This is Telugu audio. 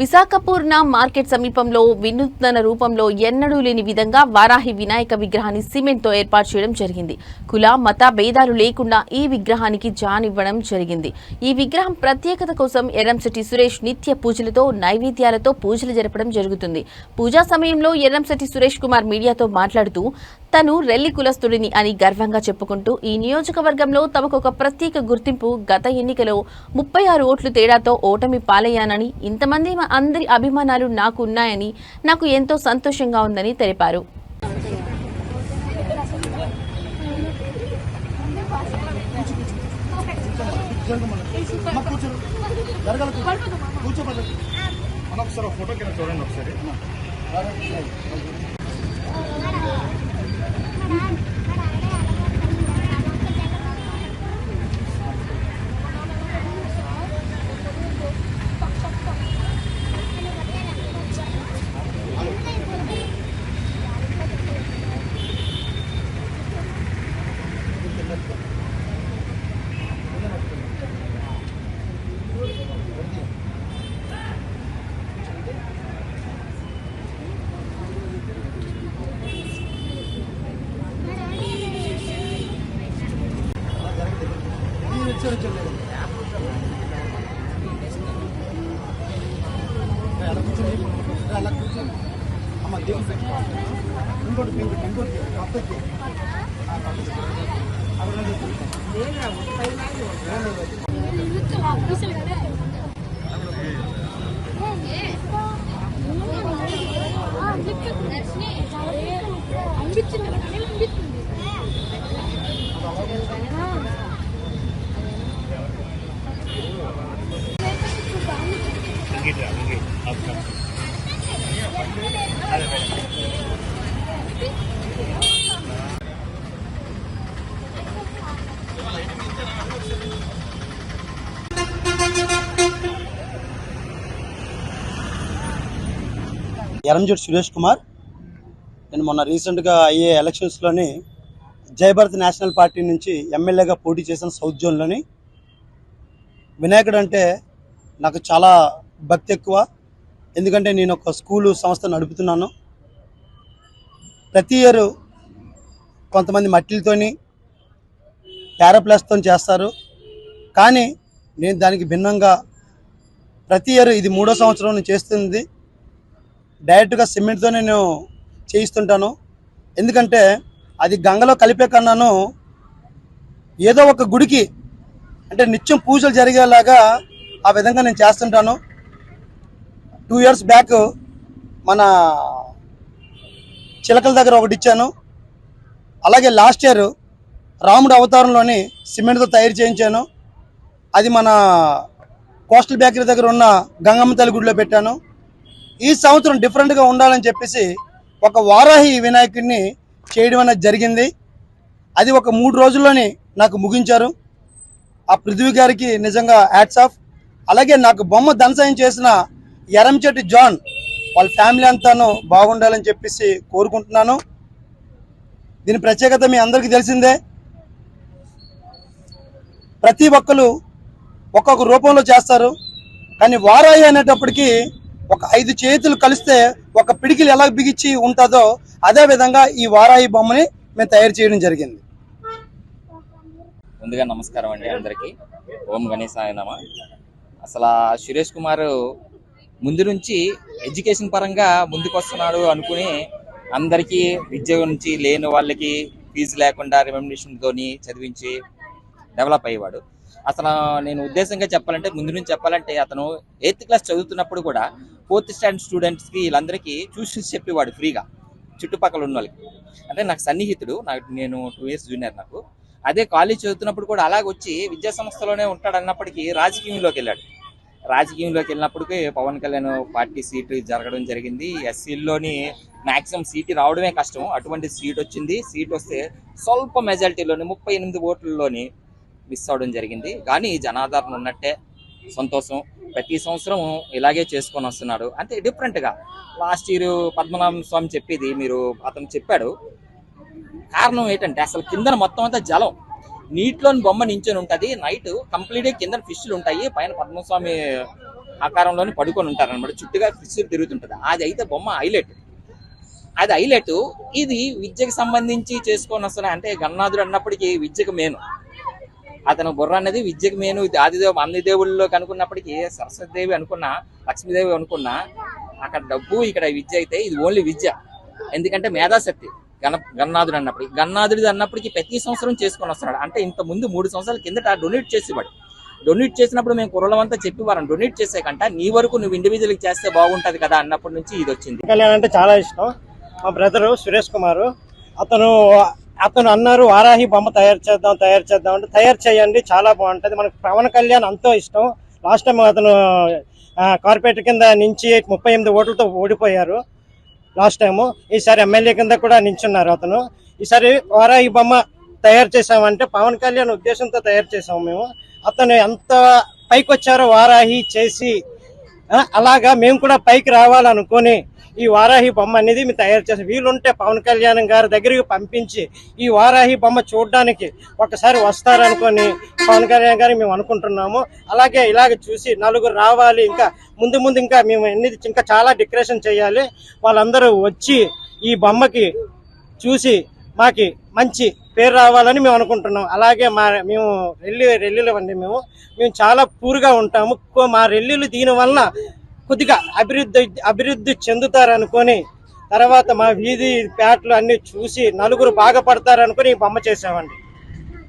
విశాఖపూర్ణ మార్కెట్ సమీపంలో వినూత్న రూపంలో ఎన్నడూ లేని విధంగా వారాహి వినాయక విగ్రహాన్ని సిమెంట్తో ఏర్పాటు చేయడం జరిగింది. కుల మత భేదాలు లేకుండా ఈ విగ్రహానికి జానివ్వడం జరిగింది. ఈ విగ్రహం ప్రత్యేకత కోసం ఎర్రంశెట్టి సురేష్ నిత్య పూజలతో నైవేద్యాలతో పూజలు జరపడం జరుగుతుంది. పూజా సమయంలో ఎర్రంశెట్టి సురేష్ కుమార్ మీడియాతో మాట్లాడుతూ తను రెల్లి కులస్తుడిని అని గర్వంగా చెప్పుకుంటూ ఈ నియోజకవర్గంలో తమకు ఒక ప్రత్యేక గుర్తింపు గత ఎన్నికలో ముప్పై ఆరు ఓట్లు తేడాతో ఓటమి పాలయ్యానని ఇంతమంది మా అందరి అభిమానాలు నాకు ఉన్నాయని నాకు ఎంతో సంతోషంగా ఉందని తెలిపారు. అమ్మ కూర్చో ఒకసారి ఫోటో కింద చూడండి ఒకసారి ఈ వచ్చారు వచ్చారు అలా కూర్చోండి అమ్మ దేవుడు ఇంకోటి ఇంకోటి ఇంకోటి పక్కకి ఆ, పక్కకి. ఎరంజోడ్ సురేష్ కుమార్. నేను మొన్న రీసెంట్గా అయ్యే ఎలక్షన్స్లోని జయభారత్ నేషనల్ పార్టీ నుంచి ఎమ్మెల్యేగా పోటీ చేసిన సౌత్ జోన్లోని వినాయకుడు అంటే నాకు చాలా భక్తి ఎక్కువ. ఎందుకంటే నేను ఒక స్కూలు సంస్థ నడుపుతున్నాను. ప్రతి ఇయర్ కొంతమంది మట్టిలతోని ప్యారాప్లాస్తో చేస్తారు. కానీ నేను దానికి భిన్నంగా ప్రతి ఇయర్ ఇది మూడో సంవత్సరం చేస్తుంది. డైరెక్ట్గా సిమెంట్తో నేను చేయిస్తుంటాను. ఎందుకంటే అది గంగలో కలిపే కన్నాను ఏదో ఒక గుడికి అంటే నిత్యం పూజలు జరిగేలాగా ఆ విధంగా నేను చేస్తుంటాను. టూ ఇయర్స్ బ్యాక్ మన చిలకల దగ్గర ఒకటి ఇచ్చాను. అలాగే లాస్ట్ ఇయర్ రాముడు అవతారంలోని సిమెంట్తో తయారు చేయించాను. అది మన కోస్టల్ బేకరీ దగ్గర ఉన్న గంగమ్మ తల్లి గుడిలో పెట్టాను. ఈ సంవత్సరం డిఫరెంట్గా ఉండాలని చెప్పేసి ఒక వారాహి వినాయకుడిని చేయడం అనేది జరిగింది. అది ఒక మూడు రోజుల్లోని నాకు ముగించారు. ఆ పృథ్వీ గారికి నిజంగా హ్యాట్స్ ఆఫ్ అలాగే నాకు బొమ్మ ధనసాయం చేసిన ఎరంచెట్టి జాన్ వాళ్ళ ఫ్యామిలీ అంతాను బాగుండాలని చెప్పేసి కోరుకుంటున్నాను. దీని ప్రత్యేకత మీ అందరికీ తెలిసిందే. ప్రతి ఒక్కరు ఒక్కొక్క రూపంలో చేస్తారు. కానీ వారాయి అనేటప్పటికీ ఒక ఐదు చేతులు కలిస్తే ఒక పిడికిలు ఎలా బిగించి ఉంటుందో అదే విధంగా ఈ వారాయి బొమ్మని మేము తయారు చేయడం జరిగింది. ముందుగా నమస్కారం అండి అందరికీ. ఓం గణేశాయ నమ. అసలు సురేష్ కుమార్ ముందు నుంచి ఎడ్యుకేషన్ పరంగా ముందుకొస్తున్నాడు అనుకుని అందరికీ విద్య నుంచి లేని వాళ్ళకి ఫీజు లేకుండా రెమ్యునేషన్ తోని చదివించి డెవలప్ అయ్యేవాడు. అసలు నేను ఉద్దేశంగా చెప్పాలంటే ముందు నుంచి చెప్పాలంటే అతను ఎయిత్ క్లాస్ చదువుతున్నప్పుడు కూడా ఫోర్త్ స్టాండర్డ్ స్టూడెంట్స్కి వీళ్ళందరికీ ట్యూషన్స్ చెప్పేవాడు ఫ్రీగా చుట్టుపక్కల ఉన్న వాళ్ళకి. అంటే నాకు సన్నిహితుడు నాకు నేను టూ ఇయర్స్ జూనియర్ నాకు. అదే కాలేజ్ చదువుతున్నప్పుడు కూడా అలాగ వచ్చి విద్యా సంస్థలోనే ఉంటాడు అన్నప్పటికీ రాజకీయంలోకి వెళ్ళాడు. రాజకీయంలోకి వెళ్ళినప్పటికీ పవన్ కళ్యాణ్ పార్టీ సీటు జరగడం జరిగింది. ఎస్సీల్లోని మ్యాక్సిమం సీటు రావడమే కష్టం. అటువంటి సీట్ వచ్చింది. సీట్ వస్తే స్వల్ప మెజారిటీలోని ముప్పై ఎనిమిది ఓట్లలోని మిస్ అవడం జరిగింది. కానీ జనాదరణ ఉన్నట్టే సంతోషం. ప్రతి సంవత్సరం ఇలాగే చేసుకొని వస్తున్నాడు. అంటే డిఫరెంట్గా. లాస్ట్ ఇయర్ పద్మనాభ స్వామి చెప్పేది మీరు అతను చెప్పాడు. కారణం ఏంటంటే అసలు కిందన మొత్తం అంతా జలం. నీటిలోని బొమ్మ నించొని ఉంటుంది. నైట్ కంప్లీట్ కింద ఫిష్లు ఉంటాయి. పైన పద్మస్వామి ఆకారంలోనే పడుకొని ఉంటారు అనమాట చుట్టుగా ఫిష్లు తిరుగుతుంటది. అది అయితే బొమ్మ హైలైట్. అది హైలైట్. ఇది విద్యకు సంబంధించి చేసుకొని వస్తున్నా అంటే గన్నాథుడు అన్నప్పటికీ విద్యకు మేను అతను బుర్ర అనేది విద్యకు మేను ఇది ఆదిదేవు అన్ని దేవుళ్ళలో కనుక్కున్నప్పటికీ సరస్వతిదేవి అనుకున్నా లక్ష్మీదేవి అనుకున్నా అక్కడ డబ్బు ఇక్కడ విద్య అయితే ఇది ఓన్లీ విద్య. ఎందుకంటే మేధాశక్తి. గణ గన్నాథుడు అన్నప్పటికీ గన్నాథుడు అన్నప్పటికీ ప్రతి సంవత్సరం చేసుకొని వస్తున్నాడు. అంటే ఇంత ముందు మూడు సంవత్సరాల కిందట డొనేట్ చేసేవాడు. డొనేట్ చేసినప్పుడు మేము కుర్రలమంతా చెప్పేవారం డొనేట్ చేసాకంట నీ వరకు నువ్వు ఇండివిజువల్ చేస్తే బాగుంటది కదా అన్నప్పటి నుంచి ఇది వచ్చింది. కళ్యాణ్ అంటే చాలా ఇష్టం. మా బ్రదరు సురేష్ కుమారు. అతను అతను అన్నారు వారాహి బొమ్మ తయారు చేద్దాం తయారు చేద్దాం అంటే తయారు చేయండి చాలా బాగుంటుంది. మనకు పవన్ కళ్యాణ్ అంతో ఇష్టం. లాస్ట్ టైం అతను కార్పొరేటర్ కింద నుంచి ముప్పై ఎనిమిది ఓట్లతో ఓడిపోయారు. Last time. ఈసారి ఎమ్మెల్యే కింద కూడా నించున్నారు అతను. ఈసారి వారాహి బొమ్మ తయారు చేసామంటే పవన్ కళ్యాణ్ ఉద్దేశంతో తయారు చేసాము మేము. అతను ఎంత పైకి వచ్చారో వారాహి చేసి అలాగా మేము కూడా పైకి రావాలనుకొని ఈ వారాహి బొమ్మ అనేది మేము తయారు చేసాం వీలుంటే పవన్ కళ్యాణ్ గారి దగ్గరికి పంపించి ఈ వారాహి బొమ్మ చూడడానికి ఒకసారి వస్తారనుకొని పవన్ కళ్యాణ్ గారి మేము అనుకుంటున్నాము. అలాగే ఇలాగ చూసి నలుగురు రావాలి ఇంకా ముందు ముందు ఇంకా మేము ఎన్ని ఇంకా చాలా డెకరేషన్ చేయాలి. వాళ్ళందరూ వచ్చి ఈ బొమ్మకి చూసి మాకి మంచి పేరు రావాలని మేము అనుకుంటున్నాం. అలాగే మా మేము రెల్లి రెల్లిలు అండి మేము. మేము చాలా పూర్గా ఉంటాము. మా రెల్లిలు దీని వలన కొద్దిగా అభివృద్ధి అభివృద్ధి చెందుతారనుకొని తర్వాత మా వీధి పేటలు అన్ని చూసి నలుగురు బాగా పడతారనుకొని బొమ్మ చేసామండి.